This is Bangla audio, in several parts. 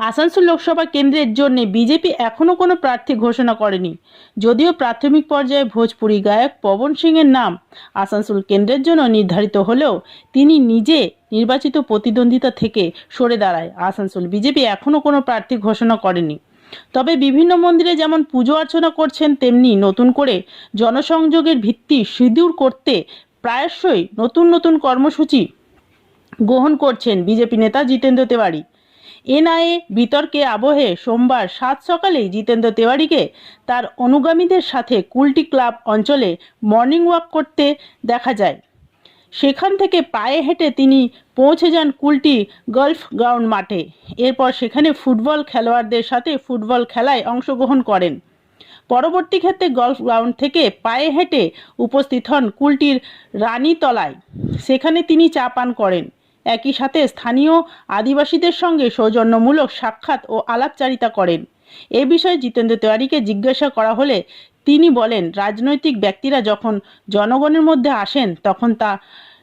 আসানসোল লোকসভা কেন্দ্রের জন্য বিজেপি এখনও কোনো প্রার্থী ঘোষণা করেনি। যদিও প্রাথমিক পর্যায়ে ভোজপুরি গায়ক পবন সিংয়ের নাম আসানসোল কেন্দ্রের জন্য নির্ধারিত হলেও তিনি নিজে নির্বাচিত প্রতিদ্বন্দ্বিতা থেকে সরে দাঁড়ায়। আসানসোল বিজেপি এখনও কোনো প্রার্থী ঘোষণা করেনি। তবে বিভিন্ন মন্দিরে যেমন পুজো অর্চনা করছেন, তেমনি নতুন করে জনসংযোগের ভিত্তি সিঁদুর করতে প্রায়শই নতুন নতুন কর্মসূচি গ্রহণ করছেন বিজেপি নেতা জিতেন্দ্র তেওয়ারি। এনআইএ বিতর্কে আবহে সোমবার সাত সকালেই জিতেন্দ্র তেওয়ারিকে তার অনুগামীদের সাথে কুলটি ক্লাব অঞ্চলে মর্নিং ওয়াক করতে দেখা যায়। সেখান থেকে পায়ে হেঁটে তিনি পৌঁছে যান কুলটি গলফ গ্রাউন্ড মাঠে। এরপর সেখানে ফুটবল খেলোয়াড়দের সাথে ফুটবল খেলায় অংশগ্রহণ করেন। পরবর্তী ক্ষেত্রে গলফ গ্রাউন্ড থেকে পায়ে হেঁটে উপস্থিত হন কুলটির রানীতলায়। সেখানে তিনি চা পান করেন। একই সাথে স্থানীয় আদিবাসীদের সঙ্গে সৌজন্যমূলক সাক্ষাৎ ও আলাপচারিতা করেন। এ বিষয়ে জিতেন্দ্র তেওয়ারিকে জিজ্ঞাসা করা হলে তিনি বলেন, রাজনৈতিক ব্যক্তিরা যখন জনগণের মধ্যে আসেন, তখন তা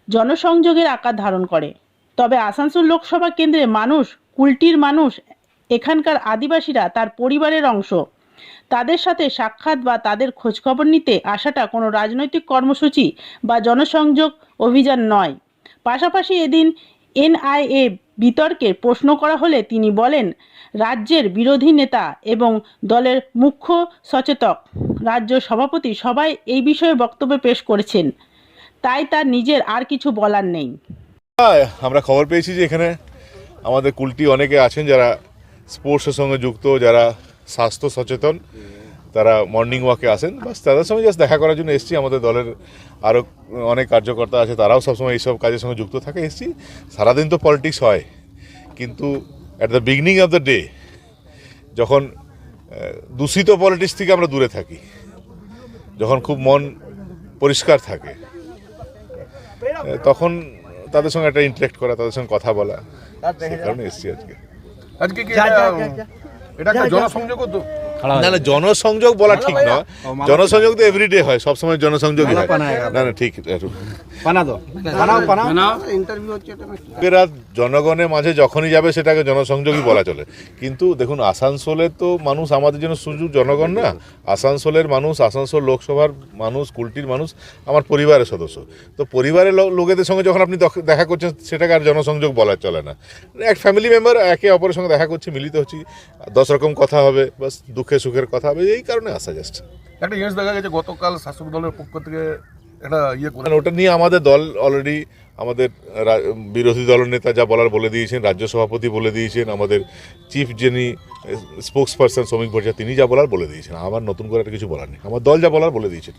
জনসংযোগের আকার ধারণ করে। তবে আসানসোল লোকসভা কেন্দ্রে মানুষ, কুলটির মানুষ, এখানকার আদিবাসীরা তার পরিবারের অংশ। তাদের সাথে সাক্ষাৎ বা তাদের খোঁজখবর নিতে আসাটা কোনো রাজনৈতিক কর্মসূচি বা জনসংযোগ অভিযান নয়। পাশাপাশি এদিন এনআইএ বিতর্কের প্রশ্ন করা হলে তিনি বলেন রাজ্যের বিরোধী নেতা এবং দলের মুখ্য সচেতক রাজ্য সভাপতি সবাই এই বিষয়ে বক্তব্য পেশ করেছেন। তাই তার নিজের আর কিছু বলার নেই। হ্যাঁ, আমরা খবর পেয়েছি যে এখানে আমাদের কুলটি অনেকে আছেন যারা স্পোর্টসের সঙ্গে যুক্ত যারা স্বাস্থ্য সচেতন। তারা মর্নিং ওয়াকে আসেন। বাস তাদের সঙ্গে জাস্ট দেখা করার জন্য এসেছি। আমাদের দলের আরও অনেক কার্যকর্তা আছে তারাও সবসময় এইসব কাজের সঙ্গে যুক্ত থাকে। এসেছি। সারাদিন তো পলিটিক্স হয়। কিন্তু at the beginning of the day যখন দূষিত পলিটিক্স থেকে আমরা দূরে থাকি যখন খুব মন পরিষ্কার থাকে তখন তাদের সঙ্গে একটা ইন্টারেক্ট করা তাদের সঙ্গে কথা বলা সেই কারণে এসেছি আজকে। আজকে কি এটা এটা জনসংযোগ তো। না না জনসংযোগ বলা ঠিক নয়। জনসংযোগ তো এভরিডে হয় সবসময় জনসংযোগই হয়। না না ঠিক। জনগণের মাঝে যখনই যাবে সেটাকে জনসংযোগই বলা চলে। কিন্তু দেখুন আসানসোলে তো মানুষ আমাদের জন্য সুযোগ জনগণ না। আসানসোলের মানুষ আসানসোল লোকসভার মানুষ কুলটির মানুষ আমার পরিবারের সদস্য। তো পরিবারের লোকেদের সঙ্গে যখন আপনি দেখা করছেন সেটাকে আর জনসংযোগ বলা চলে না। এক ফ্যামিলি মেম্বার একে অপরের সঙ্গে দেখা করছি মিলিত হচ্ছি দশ রকম কথা হবে বাস দুঃখে সুখের কথা হবে এই কারণে আসা জাস্ট একটা জিনিস দেখা গেছে গতকাল শাসক দলের পক্ষ থেকে একটা ইয়ে করে। ওটা নিয়ে আমাদের দল অলরেডি আমাদের বিরোধী দলের নেতা যা বলার বলে দিয়েছেন রাজ্য সভাপতি বলে দিয়েছেন আমাদের চিফ যিনি স্পোক্স পার্সন শ্রমিক ভরসা তিনি যা বলার বলে দিয়েছেন। আমার নতুন করে একটা কিছু বলার নেই। আমার দল যা বলার বলে দিয়েছে।